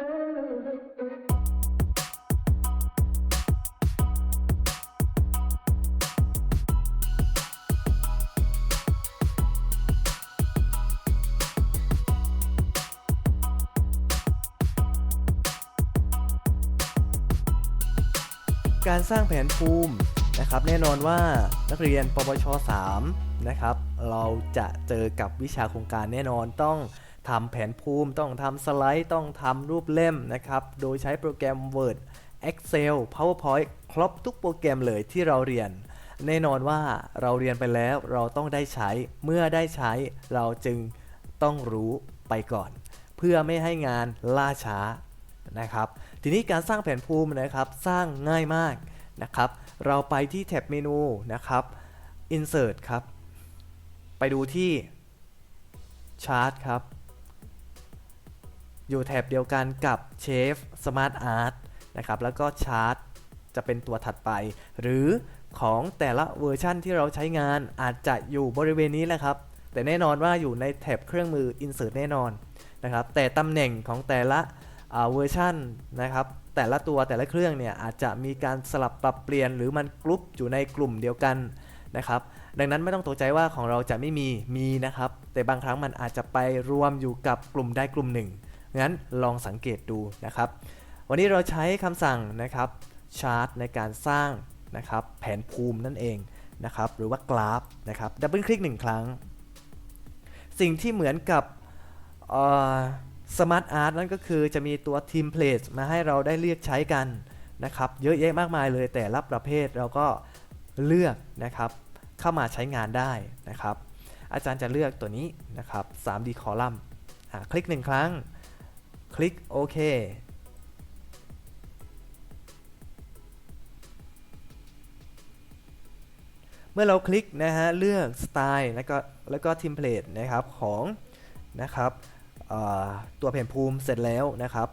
การสร้างแผนภูมินะครับแน่นอนว่านักเรียนปวช 3 นะครับ เราจะเจอกับวิชาโครงการแน่นอนต้องทำแผนภูมิ ต้องทำสไลด์ ต้องทำรูปเล่มนะครับ โดยใช้โปรแกรม Word Excel PowerPoint ครบทุกโปรแกรมเลยที่เราเรียน แน่นอนว่าเราเรียนไปแล้วเราต้องได้ใช้ เมื่อได้ใช้เราจึงต้องรู้ไปก่อน เพื่อไม่ให้งานล่าช้านะครับ ทีนี้การสร้างแผนภูมินะครับ สร้างง่ายมากนะครับ เราไปที่แท็บเมนูนะครับ insert ครับ ไปดูที่ chart ครับ อยู่แท็บเดียวกันกับ Chef Smart Art นะครับ แล้วก็ chart จะเป็นตัวถัดไป หรือของแต่ละเวอร์ชั่นที่เราใช้งานอาจจะอยู่บริเวณนี้แหละครับ แต่แน่นอนว่าอยู่ในแท็บเครื่องมือ insert แน่นอนนะครับ แต่ตำแหน่งของแต่ละเวอร์ชันนะครับ แต่ละตัวแต่ละเครื่องเนี่ยอาจจะมีการสลับปรับเปลี่ยนหรือมันกรุ๊ปอยู่ในกลุ่มเดียวกัน นะครับ ดังนั้นไม่ต้องตกใจว่าของเราจะไม่มีมีนะครับ แต่บางครั้งมันอาจจะไปรวมอยู่กับกลุ่มใดกลุ่มหนึ่งงั้นลองสังเกตดูนะครับ วันนี้เราใช้คำสั่งนะครับชาร์ตในการสร้างนะครับแผนภูมินั่นเองนะครับหรือว่ากราฟนะครับดับเบิลคลิกหนึ่งครั้ง สิ่งที่เหมือนกับสมาร์ทอาร์ตนั่นก็คือจะมีตัวทีมเพลทมาให้เราได้เลือกใช้กันนะครับเยอะแยะมากมายเลยแต่ละประเภทเราก็ เลือกนะครับเข้ามาใช้งานได้นะครับ อาจารย์จะเลือกตัวนี้นะครับ 3D คอลัมน์คลิกหนึ่งครั้ง คลิกโอเคเมื่อเราคลิกนะฮะเลือกสไตล์แล้วก็แล้วก็เทมเพลตนะครับของนะครับตัวแผนภูมิเสร็จแล้วนะครับ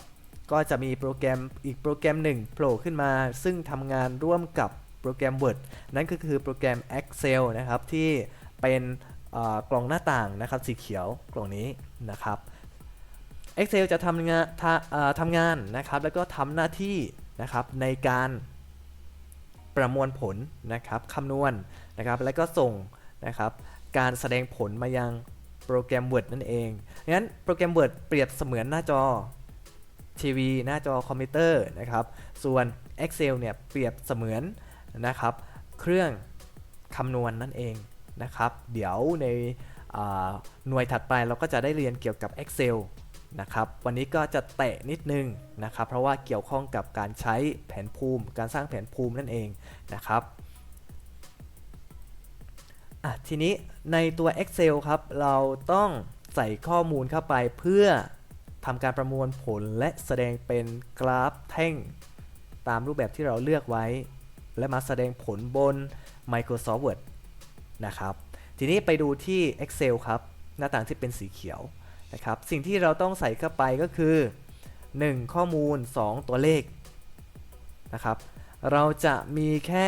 ก็จะมีโปรแกรมอีกโปรแกรมหนึ่งโผล่ขึ้นมา ซึ่งทำงานร่วมกับ โปรแกรม Word นั่นก็คือโปรแกรม Excel นะครับที่เป็นกล่องหน้าต่างนะครับสีเขียวกล่องนี้นะครับ Excel จะทำงานทาทำงานนะครับแล้วก็ทำหน้าที่นะครับในการประมวลผลนะครับคำนวณนะครับแล้วก็ส่งนะครับการแสดงผลมายังโปรแกรม Word นั่นเองงั้นโปรแกรม Word เปรียบเสมือนหน้าจอทีวีหน้าจอคอมพิวเตอร์นะครับส่วน Excel เนี่ยเปรียบเสมือน นะครับ เครื่องคำนวณนนั่นเองนะครับ เดี๋ยวในหน่วยถัดไปเราก็จะได้เรียนเกี่ยวกับ Excel นะครับวันนี้ก็จะแตะนิดนึงนะครับ เพราะว่าเกี่ยวข้องกับการใช้แผนภูมิ การสร้างแผนภูมินั่นเองนะครับทีนี้ในตัว Excel ครับ เราต้องใส่ข้อมูลเข้าไปเพื่อทำการประมวลผลและแสดงเป็นกราฟแท่งตามรูปแบบที่เราเลือกไว้ และมาแสดงผลบน Microsoft Word นะครับ ทีนี้ไปดูที่ Excel ครับ หน้าต่างที่เป็นสีเขียวนะครับ สิ่งที่เราต้องใส่เข้าไปก็คือ 1 ข้อมูล 2 ตัวเลขนะครับ เราจะมีแค่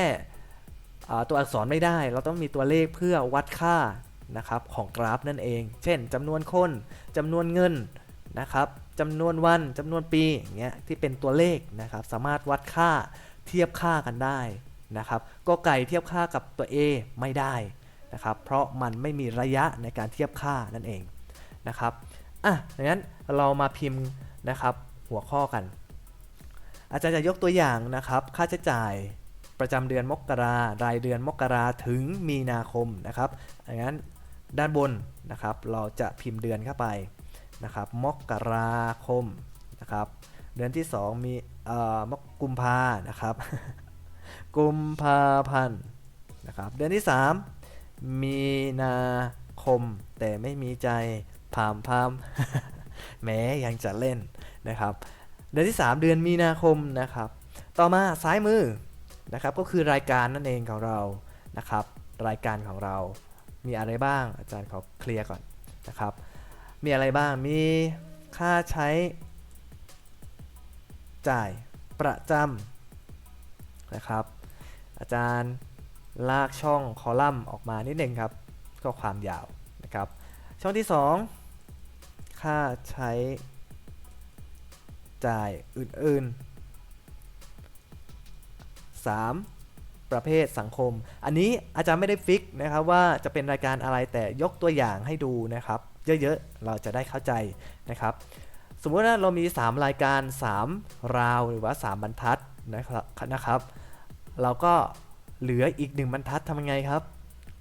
ตัวอักษรไม่ได้ เราต้องมีตัวเลขเพื่อวัดค่านะครับของกราฟนั่นเอง เช่นจำนวนคนจำนวนเงินนะครับจำนวนวันจำนวนปีอย่างเงี้ยที่เป็นตัวเลขนะครับ สามารถวัดค่า เทียบค่ากันได้นะครับก็ไก่เทียบค่ากับตัว A ไม่ได้นะครับเพราะมันไม่มีระยะในการเทียบค่านั่นเองนะครับอะดังนั้นเรามาพิมพ์นะครับหัวข้อกัน อาจารย์จะยกตัวอย่างนะครับค่าใช้จ่ายประจำเดือนมกรารายเดือนมกราถึงมีนาคมนะครับดังนั้นด้านบนนะครับเราจะพิมพ์เดือนเข้าไปนะครับมกราคมนะครับ เดือนที่ 2 มีเอ่อมกกุมภานะครับ กุมภาพันธ์นะครับเดือนที่ 3 มีนาคมแต่ไม่มีใจพามพามแม้ยังจะเล่นนะครับ เดือนที่ 3 เดือนมีนาคมนะครับ ต่อมาซ้ายมือนะครับก็คือรายการนั่นเองของเรานะครับ รายการของเรา มีอะไรบ้างอาจารย์ขอเคลียร์ก่อนนะครับ มีอะไรบ้างมีค่าใช้ จ่ายประจำนะครับ อาจารย์ลากช่องคอลัมน์ออกมานิดหนึ่งครับ ก็ความยาวนะครับ ช่องที่ 2 ค่าใช้จ่ายอื่นๆ 3. ประเภทสังคม อันนี้อาจารย์ไม่ได้ฟิกนะครับว่าจะเป็นรายการอะไรแต่ยกตัวอย่างให้ดูนะครับ เยอะๆ เราจะได้เข้าใจนะครับ สมมติว่าเรามี 3 รายการ 3 ราวหรือว่า 3 บรรทัดนะครับนะครับ เราก็เหลืออีก 1 บรรทัดทำยังไงครับ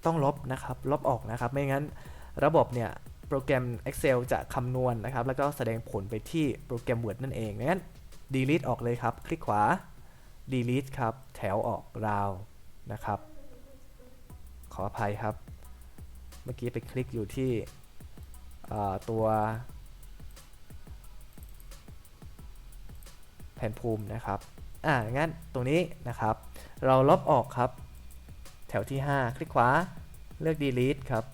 ต้องลบนะครับ ลบออกนะครับ ไม่งั้นระบบเนี่ยโปรแกรม Excel จะคำนวณนะครับ แล้วก็แสดงผลไปที่โปรแกรม Word นั่นเองงั้น delete ออกเลยครับ คลิกขวา delete ครับ แถวออกราวนะครับ ขออภัยครับ เมื่อกี้ไปคลิกอยู่ที่ตัว แผ่นภูมินะครับอ่างั้นตรงนี้นะครับ เราลบออกครับ แถวที่ 5 คลิกขวาเลือก delete ครับ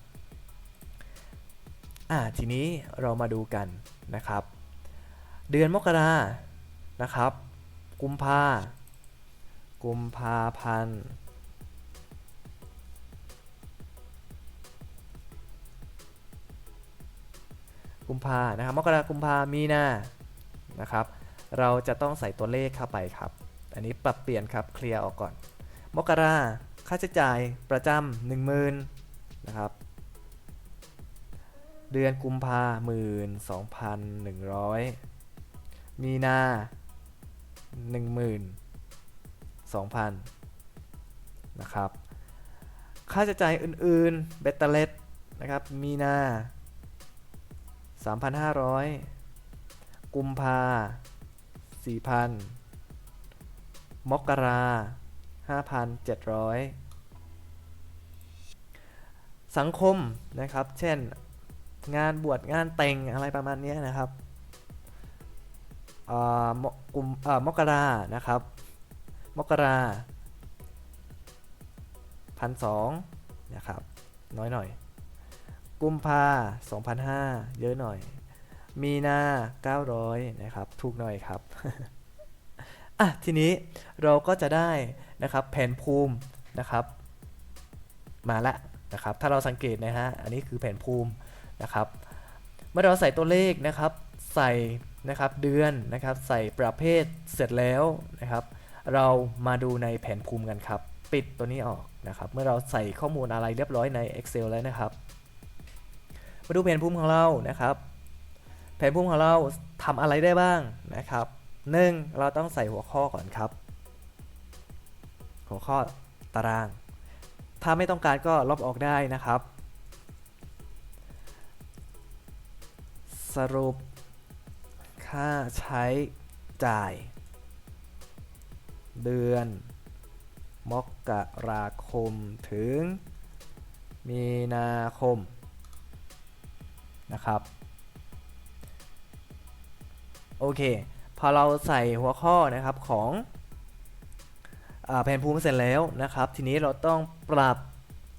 อ่าทีนี้เรามาดูกันนะครับ เดือนมกรานะครับ กุมภากุมภาพันธ์กุมภานะครับมกรากุมภามีนานะครับ เราจะต้องใส่ตัวเลขเข้าไปครับ อันนี้ปรับเปลี่ยนครับเคลียร์ออกก่อน มกราค่าใช้จ่ายประจำหนึ่งหมื่นนะครับ เดือนกุมภาหมื่นสองพันหนึ่งร้อยมีนาหนึ่งหมื่นสองพันนะครับ ค่าใช้จ่ายอื่นๆ เบตเตอร์เลตนะครับ มีนาสามพันห้าร้อยกุมภา สี่พันมกราห้าพันเจ็ดร้อยสังคมนะครับ เช่น งานบวชงานแต่งอะไรประมาณนี้นะครับเอ่อมกุมเอ่อมกรานะครับ มกราพันสองนะครับ น้อยหน่อย กุมภา2,500 เยอะหน่อย มีนา900นะครับ ถูกหน่อยครับ อะ ทีนี้เราก็จะได้นะครับแผนภูมินะครับ มาละนะครับ ถ้าเราสังเกตนะฮะ อันนี้คือแผนภูมินะครับ เมื่อเราใส่ตัวเลขนะครับ ใส่นะครับเดือนนะครับ ใส่ประเภทเสร็จแล้วนะครับ เรามาดูในแผนภูมิกันครับ ปิดตัวนี้ออกนะครับ เมื่อเราใส่ข้อมูลอะไรเรียบร้อยใน Excel แล้วนะครับ มาดูแผนภูมิของเรานะครับ แผนภูมิของเราทำอะไรได้บ้างนะครับหนึ่งเราต้องใส่หัวข้อก่อนครับ หัวข้อตาราง ถ้าไม่ต้องการก็ลบออกได้นะครับ สรุป ค่าใช้จ่าย เดือน มกราคมถึง มีนาคมนะครับ โอเค พอเราใส่หัวข้อนะครับของอแผนภูมิเสร็จแล้วนะครับ ทีนี้เราต้องปรับ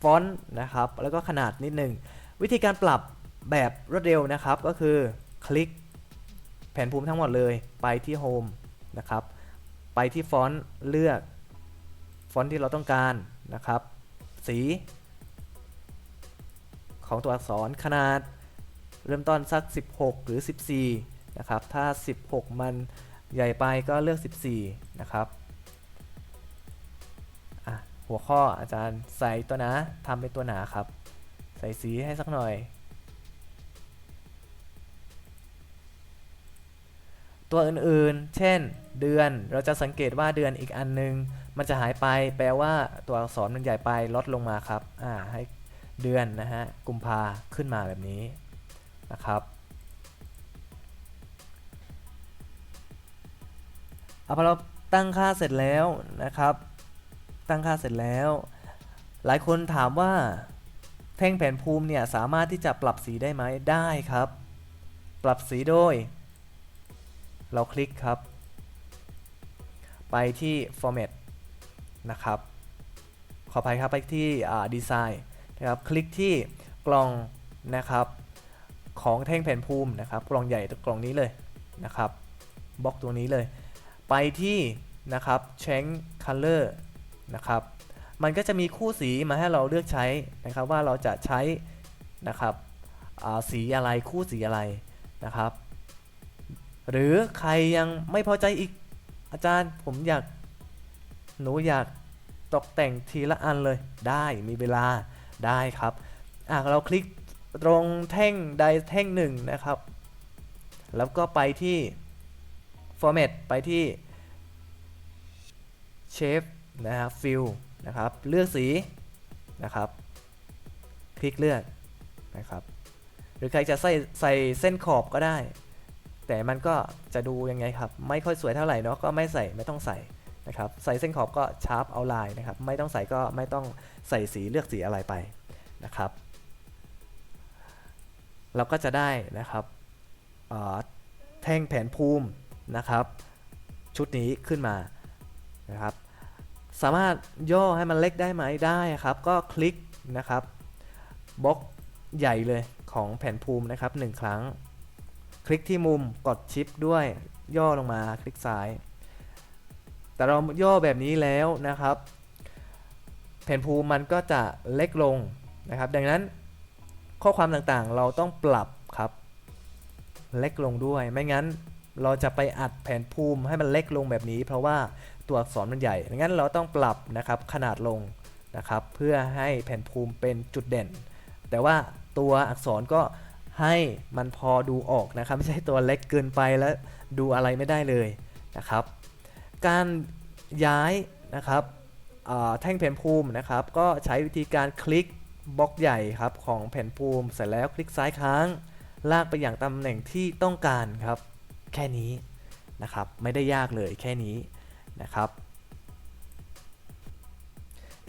ฟอนต์นะครับ แล้วก็ขนาดนิดหนึ่ง วิธีการปรับแบบรวดเร็วนะครับ ก็คือคลิกแผนภูมิทั้งหมดเลยไปที่โฮมนะครับ ไปที่ฟอนต์เลือกฟอนต์ที่เราต้องการนะครับ สี ของตัวอักษรขนาดเริ่มต้นสัก 16 หรือ 14 นะครับ ถ้า 16 มันใหญ่ไปก็เลือก 14 นะครับหัวข้ออาจารย์ใส่ตัวหนาทำเป็นตัวหนาครับ ใส่สีให้สักหน่อย ตัวอื่นๆ เช่น เดือนเราจะสังเกตว่าเดือนอีกอันนึง มันจะหายไปแปลว่าตัวอักษรมันใหญ่ไปลดลงมาครับอ่าให้เดือนนะฮะกุมภาขึ้นมาแบบนี้นะครับ เอาพอเราตั้งค่าเสร็จแล้วนะครับ ตั้งค่าเสร็จแล้ว หลายคนถามว่าแท่งแผนภูมิเนี่ยสามารถที่จะปรับสีได้ไหมได้ครับ ปรับสีโดย เราคลิกครับ ไปที่ format นะครับ ขออภัยครับไปที่ดีไซน์นะครับ คลิกที่กล่องนะครับของแท่งแผ่นภูมินะครับ กล่องใหญ่กล่องนี้เลยนะครับบล็อกตัวนี้เลย ไปที่นะครับ change color นะครับ มันก็จะมีคู่สีมาให้เราเลือกใช้นะครับว่าเราจะใช้นะครับสีอะไรคู่สีอะไรนะครับ หรือใครยังไม่พอใจอีกอาจารย์ผมอยากหนูอยากตกแต่งทีละอันเลยได้มีเวลาได้ครับอะเราคลิกตรงแท่งใดแท่งหนึ่งนะครับ แล้วก็ไปที่ format ไปที่ shape นะครับ fill นะครับ เลือกสีนะครับ คลิกเลือกนะครับ หรือใครจะใส่ใส่เส้นขอบก็ได้ แต่มันก็จะดูยังไงครับ ไม่ค่อยสวยเท่าไหร่เนาะ ก็ไม่ใส่ไม่ต้องใส่นะครับ ใส่เส้นขอบก็ชาร์ปเอาลายนะครับ ไม่ต้องใส่ก็ไม่ต้องใส่สีเลือกสีอะไรไปนะครับ เราก็จะได้นะครับเออแท่งแผนภูมิ นะครับ ชุดนี้ขึ้นมานะครับ สามารถย่อให้มันเล็กได้ไหมได้ครับ ก็คลิกนะครับบล็อกใหญ่เลยของแผ่นภูมินะครับหนึ่งครั้ง คลิกที่มุมกดชิปด้วยย่อลงมาคลิกซ้าย แต่เราย่อแบบนี้แล้วนะครับ แผ่นภูมิมันก็จะเล็กลงนะครับ ดังนั้นข้อความต่างๆเราต้องปรับครับ เล็กลงด้วยไม่งั้น เราจะไปอัดแผนภูมิให้มันเล็กลงแบบนี้ เพราะว่าตัวอักษรมันใหญ่ดังนั้นเราต้องปรับนะครับขนาดลงนะครับ เพื่อให้แผนภูมิเป็นจุดเด่น แต่ว่าตัวอักษรก็ให้มันพอดูออกนะครับ ไม่ใช่ตัวเล็กเกินไปแล้วดูอะไรไม่ได้เลยนะครับ การย้ายนะครับแท่งแผ่นภูมินะครับ ก็ใช้วิธีการคลิกบล็อกใหญ่ครับของแผ่นภูมิเสร็จแล้วคลิกซ้ายค้าง ลากไปอย่างตำแหน่งที่ต้องการครับ แค่นี้นะครับ ไม่ได้ยากเลยแค่นี้นะครับ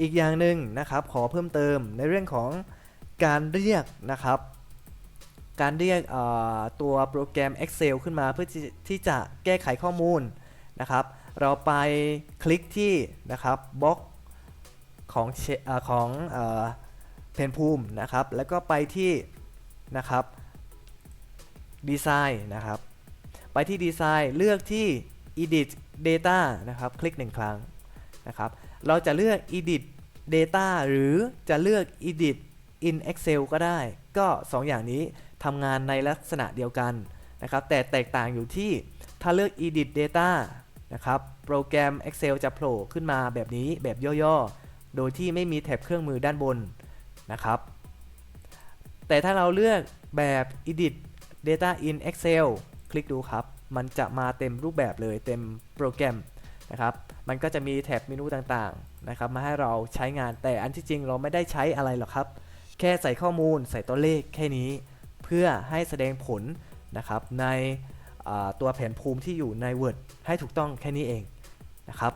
อีกอย่างหนึ่งนะครับขอเพิ่มเติมในเรื่องของการเรียกนะครับ การเรียกตัวโปรแกรม Excel ขึ้นมาเพื่อที่จะแก้ไขข้อมูลนะครับ เราไปคลิกที่นะครับบล็อกของอของเอ่อเพนภูมินะครับ แล้วก็ไปที่นะครับดีไซน์นะครับ ไปที่ดีไซน์เลือกที่ edit data นะครับ คลิกหนึ่งครั้งนะครับ เราจะเลือก edit data หรือจะเลือก edit in Excel ก็ได้ ก็ 2 อย่างนี้ทำงานในลักษณะเดียวกันนะครับ แต่แตกต่างอยู่ที่ถ้าเลือก edit data นะครับ โปรแกรม Excel จะโผล่ขึ้นมาแบบนี้แบบย่อๆ โดยที่ไม่มีแถบเครื่องมือด้านบนนะครับ แต่ถ้าเราเลือกแบบ edit data in Excel คลิกดูครับ มันจะมาเต็มรูปแบบเลยเต็มโปรแกรมนะครับ มันก็จะมีแถบเมนูต่างๆนะครับ มาให้เราใช้งานแต่อันที่จริงเราไม่ได้ใช้อะไรหรอกครับ แค่ใส่ข้อมูลใส่ตัวเลขแค่นี้ เพื่อให้แสดงผลนะครับในตัวแผนภูมิที่อยู่ใน Word ให้ถูกต้องแค่นี้เองนะครับ